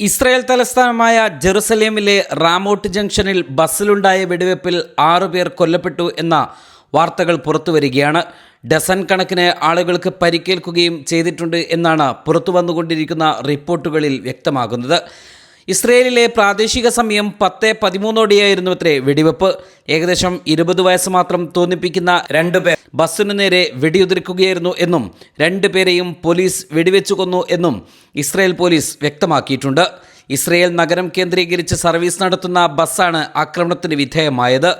Israel തലസ്ഥാനമായ ജെറുസലേമിലെ റാമോട്ട് ജംഗ്ഷനിൽ ബസ്സിലുണ്ടായ വെടിവെപ്പിൽ ആറുപേർ കൊല്ലപ്പെട്ടു എന്ന വാർത്തകൾ പുറത്തുവരികയാണ് ഡസൻ കണക്കിന് ആളുകൾക്ക് പരിക്കേൽക്കുകയും ചെയ്തിട്ടുണ്ട് എന്നാണ് പുറത്തു വന്നുകൊണ്ടിരിക്കുന്ന റിപ്പോർട്ടുകളിൽ വ്യക്തമാകുന്നത്. ഇസ്രയേലിലെ പ്രാദേശിക സമയം പത്ത് പതിമൂന്നോടെയായിരുന്നു അത്രേ വെടിവെപ്പ്. ഏകദേശം ഇരുപത് വയസ്സ് മാത്രം തോന്നിപ്പിക്കുന്ന രണ്ടുപേർ ബസ്സിനു നേരെ വെടിയുതിർക്കുകയായിരുന്നു എന്നും രണ്ടുപേരെയും പോലീസ് വെടിവെച്ചു കൊന്നു എന്നും ഇസ്രയേൽ പോലീസ് വ്യക്തമാക്കിയിട്ടുണ്ട്. ഇസ്രയേൽ നഗരം കേന്ദ്രീകരിച്ച് സർവീസ് നടത്തുന്ന ബസ്സാണ് ആക്രമണത്തിന് വിധേയമായത്.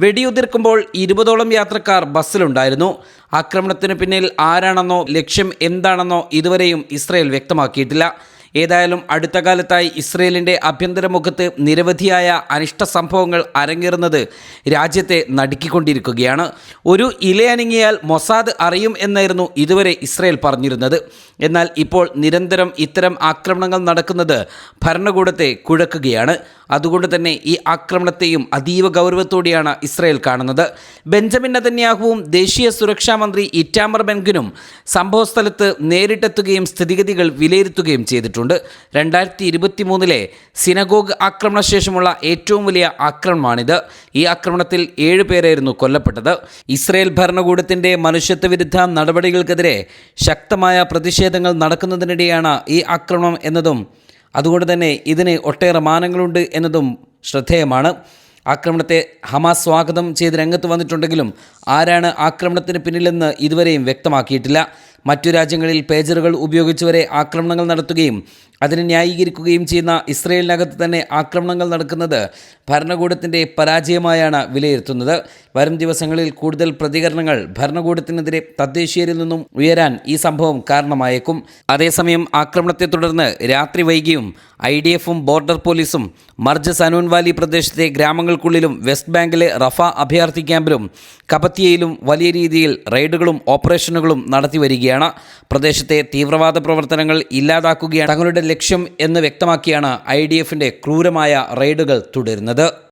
വെടിയുതിർക്കുമ്പോൾ ഇരുപതോളം യാത്രക്കാർ ബസ്സിലുണ്ടായിരുന്നു. ആക്രമണത്തിന് പിന്നിൽ ആരാണെന്നോ ലക്ഷ്യം എന്താണെന്നോ ഇതുവരെയും ഇസ്രയേൽ വ്യക്തമാക്കിയിട്ടില്ല. ഏതായാലും അടുത്ത കാലത്തായി ഇസ്രയേലിന്റെ ആഭ്യന്തര മുഖത്ത് നിരവധിയായ അനിഷ്ട സംഭവങ്ങൾ അരങ്ങേറുന്നത് രാജ്യത്തെ നടുക്കിക്കൊണ്ടിരിക്കുകയാണ്. ഒരു ഇലയനങ്ങിയാൽ മൊസാദ് അറിയും എന്നായിരുന്നു ഇതുവരെ ഇസ്രയേൽ പറഞ്ഞിരുന്നത്. എന്നാൽ ഇപ്പോൾ നിരന്തരം ഇത്തരം ആക്രമണങ്ങൾ നടക്കുന്നത് ഭരണകൂടത്തെ കുഴക്കുകയാണ്. അതുകൊണ്ട് തന്നെ ഈ ആക്രമണത്തെയും അതീവ ഗൗരവത്തോടെയാണ് ഇസ്രയേൽ കാണുന്നത്. ബെഞ്ചമിൻ നതന്യാഹുവും ദേശീയ സുരക്ഷാ മന്ത്രി ഇറ്റാമർ ബെൻഗിനും സംഭവസ്ഥലത്ത് നേരിട്ടെത്തുകയും സ്ഥിതിഗതികൾ വിലയിരുത്തുകയും ചെയ്തിട്ടുണ്ട്. രണ്ടായിരത്തി ഇരുപത്തി മൂന്നിലെ സിനഗോഗ് ആക്രമണശേഷമുള്ള ഏറ്റവും വലിയ ആക്രമണമാണിത്. ഈ ആക്രമണത്തിൽ ഏഴ് പേരായിരുന്നു കൊല്ലപ്പെട്ടത്. ഇസ്രയേൽ ഭരണകൂടത്തിന്റെ മനുഷ്യത്വ വിരുദ്ധ നടപടികൾക്കെതിരെ ശക്തമായ പ്രതിഷേധങ്ങൾ നടക്കുന്നതിനിടെയാണ് ഈ ആക്രമണം എന്നതും അതുകൊണ്ട് തന്നെ ഇതിന് ഒട്ടേറെ മാനങ്ങളുണ്ട് എന്നതും ശ്രദ്ധേയമാണ്. ആക്രമണത്തെ ഹമാസ് സ്വാഗതം ചെയ്ത് രംഗത്ത് വന്നിട്ടുണ്ടെങ്കിലും ആരാണ് ആക്രമണത്തിന് പിന്നിലെന്ന് ഇതുവരെയും വ്യക്തമാക്കിയിട്ടില്ല. മറ്റു രാജ്യങ്ങളിൽ പേജറുകൾ ഉപയോഗിച്ചുവരെ ആക്രമണങ്ങൾ നടത്തുകയും അതിനെ ന്യായീകരിക്കുകയും ചെയ്യുന്ന ഇസ്രയേലിനകത്ത് തന്നെ ആക്രമണങ്ങൾ നടക്കുന്നത് ഭരണകൂടത്തിന്റെ പരാജയമായാണ് വിലയിരുത്തുന്നത്. വരും ദിവസങ്ങളിൽ കൂടുതൽ പ്രതികരണങ്ങൾ ഭരണകൂടത്തിനെതിരെ തദ്ദേശീയരിൽ നിന്നും ഉയരാൻ ഈ സംഭവം കാരണമായേക്കും. അതേസമയം ആക്രമണത്തെ തുടർന്ന് രാത്രി വൈകിയും ഐ ഡി എഫും ബോർഡർ പോലീസും മർജ് സനൂൻ വാലി പ്രദേശത്തെ ഗ്രാമങ്ങൾക്കുള്ളിലും വെസ്റ്റ് ബാങ്കിലെ റഫ അഭയാർത്ഥി ക്യാമ്പിലും കപത്തിയയിലും വലിയ രീതിയിൽ റെയ്ഡുകളും ഓപ്പറേഷനുകളും നടത്തി വരികയാണ് പ്രദേശത്തെ തീവ്രവാദ പ്രവർത്തനങ്ങൾ ഇല്ലാതാക്കുകയാണ്. തങ്ങളുടെ ലക്ഷ്യം എന്ന് വ്യക്തമാക്കിയാണ് ഐ ഡി എഫിന്റെ ക്രൂരമായ റെയ്ഡുകൾ തുടരുന്നത്.